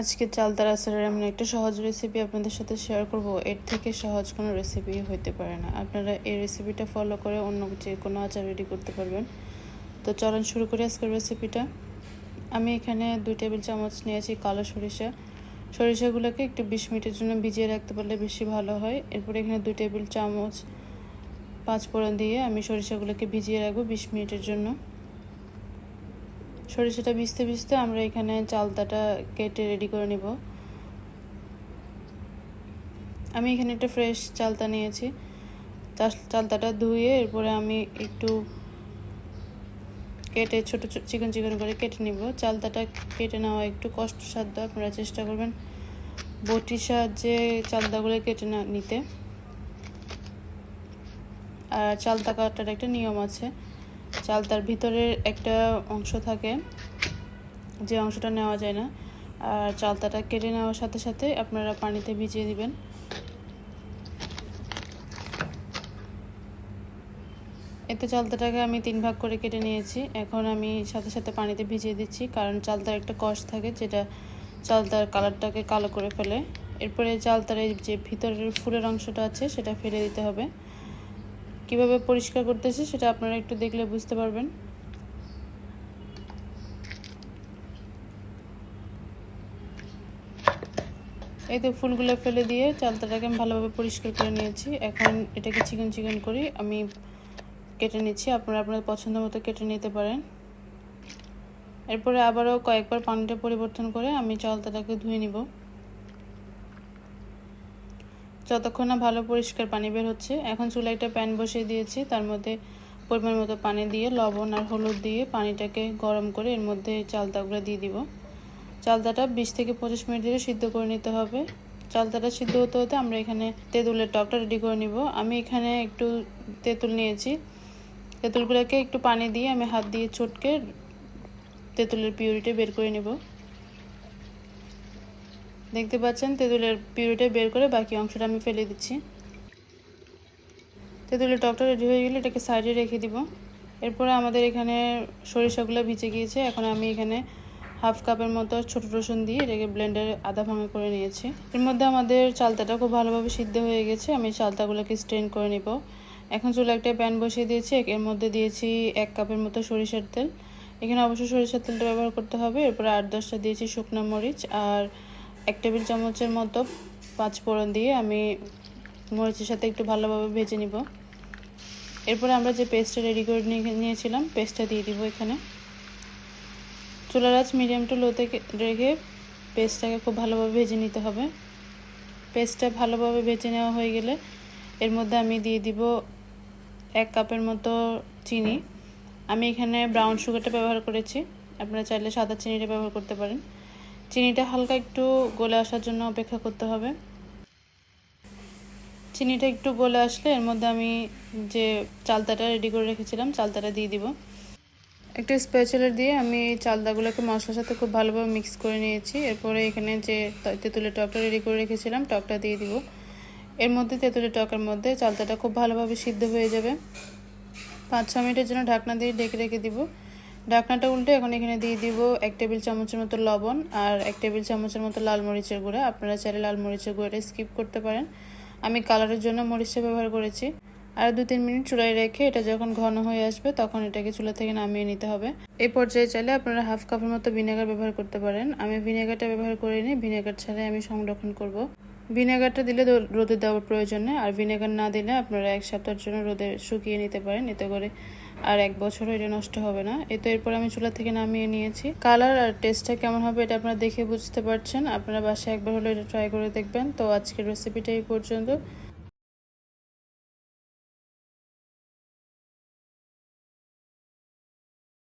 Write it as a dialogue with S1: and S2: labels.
S1: আজকে চালতার আচারের এমন একটা সহজ রেসিপি আপনাদের সাথে শেয়ার করব। এর থেকে সহজ কোনো রেসিপি হতে পারে না। আপনারা এই রেসিপিটা ফলো করে অন্য যে কোনো আচার রেডি করতে পারবেন। তো চলুন শুরু করি আজকের রেসিপিটা আমি এখানে দুই টেবিল চামচ নিয়েছি কালো সরিষা। সরিষাগুলোকে একটু বিশ মিনিটের জন্য ভিজিয়ে রাখতে পারলে বেশি ভালো হয়। এরপরে এখানে দুই টেবিল চামচ পাঁচ ফোড়ন দিয়ে আমি সরিষাগুলোকে ভিজিয়ে রাখব বিশ মিনিটের জন্য। সরিষাটা ভিজতে ভিজতে আমরা এখানে চালতাটা কেটে রেডি করে নিব। আমি এখানে একটা ফ্রেশ চালতা নিয়েছি। চালতাটা ধুয়ে এরপরে আমি একটু কেটে ছোট চিকন চিকন করে কেটে নিব। চালতাটা কেটে নেওয়া একটু কষ্টসাধ্য, আপনারা চেষ্টা করবেন বটির সাহায্যে চালতাগুলো কেটে নিতে। আর চালতা কাটার একটা নিয়ম আছে। চালতার ভিতরের একটা অংশ থাকে, যে অংশটা নেওয়া যায় না। আর চালতাটা কেটে নেওয়ার সাথে সাথে আপনারা পানিতে ভিজিয়ে দিবেন। এতে চালতাটাকে আমি তিন ভাগ করে কেটে নিয়েছি। এখন আমি সাথে সাথে পানিতে ভিজিয়ে দিচ্ছি, কারণ চালতার একটা কষ থাকে যেটা চালতার কালারটাকে কালো করে ফেলে। এরপরে চালতার যে ভিতরের ফুলের অংশটা আছে, সেটা ফেলে দিতে হবে। কীভাবে পরিষ্কার করতেছি সেটা আপনারা একটু দেখলে বুঝতে পারবেন। এই তো ফুলগুলো ফেলে দিয়ে চালতাটাকে আমি ভালোভাবে পরিষ্কার করে নিয়েছি। এখন এটাকে চিকন চিকন করি আমি কেটে নিচ্ছি। আপনারা আপনাদের পছন্দ মতো কেটে নিতে পারেন। এরপরে আবারও কয়েকবার পানিটা পরিবর্তন করে আমি চালতাটাকে ধুয়ে নিব। যতক্ষণ না ভালো পরিষ্কার পানি বের হচ্ছে, এখন চুলায় একটা প্যান বসিয়ে দিয়েছি, তার মধ্যে পরিমাণ মতো পানি দিয়ে, লবণ আর হলুদ দিয়ে পানিটাকে গরম করে এর মধ্যে চালতাগুলো দিয়ে দিব। চালতাটা বিশ থেকে পঁচিশ মিনিট ধরে সিদ্ধ করে নিতে হবে। চালতাটা সিদ্ধ হতে হতে আমরা এখানে তেঁতুলের টকটা রেডি করে নিব। আমি এখানে একটু তেঁতুল নিয়েছি। তেঁতুলগুলোকে একটু পানি দিয়ে আমি হাত দিয়ে চটকে তেঁতুলের পিউরিটা বের করে নেব। দেখতে পাচ্ছেন, তেঁতুলের পিউরিটা বের করে বাকি অংশটা আমি ফেলে দিচ্ছি। তেঁতুলের টকটা রেডি হয়ে গেলে এটাকে সাইডে রেখে দিব। এরপরে আমাদের এখানে সরিষাগুলো ভিজে গিয়েছে। এখন আমি এখানে হাফ কাপের মতো ছোটো রসুন দিয়ে এটাকে ব্লেন্ডারে আধা ভাঙা করে নিয়েছি। এর মধ্যে আমাদের চালতাটা খুব ভালোভাবে সিদ্ধ হয়ে গেছে। আমি চালতাগুলোকে স্ট্রেন করে নিব। এখন চুলে একটা প্যান বসিয়ে দিয়েছি। এর মধ্যে দিয়েছি এক কাপের মতো সরিষার তেল। এখানে অবশ্যই সরিষার তেলটা ব্যবহার করতে হবে। এরপরে আট দশটা দিয়েছি শুকনো মরিচ। আর এক টেবিল চামচের মতো পাঁচ ফোড়ন দিয়ে আমি মরিচের সাথে একটু ভালোভাবে ভেজে নিব। এরপরে আমরা যে পেস্টটা রেডি করে নিয়েছিলাম, পেস্টটা দিয়ে দিব এখানে। চুলার আঁচ মিডিয়াম টু লোতে রেখে পেস্টটাকে খুব ভালোভাবে ভেজে নিতে হবে। পেস্টটা ভালোভাবে ভেজে নেওয়া হয়ে গেলে এর মধ্যে আমি দিয়ে দিব এক কাপের মতো চিনি। আমি এখানে ব্রাউন সুগারটা ব্যবহার করেছি। আপনারা চাইলে সাদা চিনিটা ব্যবহার করতে পারেন। চিনিটা হালকা একটু গলে আসার জন্য অপেক্ষা করতে হবে। চিনিটা একটু গলে আসলে এর মধ্যে আমি যে চালতাটা রেডি করে রেখেছিলাম, চালতাটা দিয়ে দিব। একটা স্পেচালার দিয়ে আমি চালদাগুলোকে মশলার সাথে খুব ভালোভাবে মিক্স করে নিয়েছি। এরপরে এখানে যে তেঁতুলের টকটা রেডি করে রেখেছিলাম, টকটা দিয়ে দিব। এর মধ্যে তেঁতুলের টকের মধ্যে চালতাটা খুব ভালোভাবে সিদ্ধ হয়ে যাবে। পাঁচ ছ মিনিটের জন্য ঢাকনা দিয়ে ডেকে রেখে দিব। ঢাকনাটা উল্টে এখন এখানে দিয়ে দিব এক টেবিল চামচের মতো লবণ আর এক টেবিল চামচের মতো লাল মরিচের গুঁড়া। আপনারা চাইলে লাল মরিচের গুঁড়াটা স্কিপ করতে পারেন। আমি কালারের জন্য মরিচটা ব্যবহার করেছি। আর দু তিন মিনিট চুলায় রেখে এটা যখন ঘন হয়ে আসবে তখন এটাকে চুলা থেকে নামিয়ে নিতে হবে। এই পর্যায়ে চাইলে আপনারা হাফ কাপের মতো ভিনেগার ব্যবহার করতে পারেন। আমি ভিনেগারটা ব্যবহার করিনি, ভিনেগার ছাড়াই আমি সংরক্ষণ করব। ভিনেগারটা দিলে রোদে দেওয়ার প্রয়োজন নেই। আর ভিনেগার না দিলে আপনারা এক সপ্তাহের জন্য রোদে শুকিয়ে নিতে পারেন। এতে করে আর এক বছরও এটা নষ্ট হবে না। এ তো এরপর আমি চুলা থেকে নামিয়ে নিয়েছি। কালার আর টেস্টটা কেমন হবে এটা আপনারা দেখে বুঝতে পারছেন। আপনারা বাসায় একবার হলে এটা ট্রাই করে দেখবেন। তো আজকের রেসিপিটা এই পর্যন্ত।